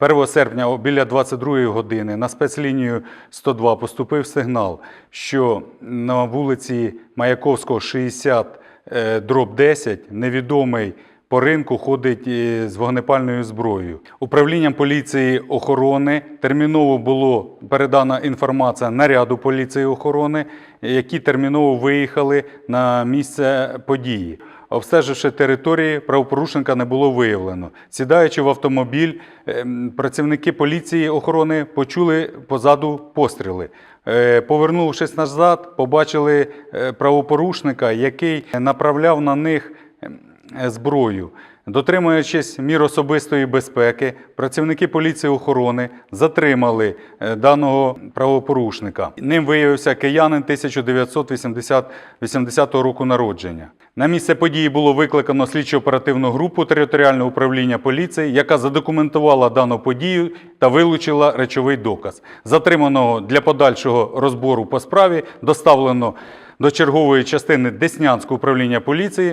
1 серпня біля 22 години на спецлінію 102 поступив сигнал, що на вулиці Маяковського 60 е, дроб 10 невідомий по ринку ходить е, з вогнепальною зброєю. Управлінням поліції охорони терміново було передана інформація наряду поліції охорони, які терміново виїхали на місце події. Обстеживши території, правопорушника не було виявлено. Сідаючи в автомобіль, ем, працівники поліції охорони почули позаду постріли. Е, Повернувшись назад, побачили е, правопорушника, який направляв на них е, зброю. Дотримуючись мір особистої безпеки, працівники поліції охорони затримали е, даного правопорушника. Ним виявився киянин 1980 року народження. На місце події було викликано слідчо-оперативну групу територіального управління поліції, яка задокументувала дану подію та вилучила речовий доказ. Затриманого для подальшого розбору по справі доставлено до чергової частини Деснянського управління поліції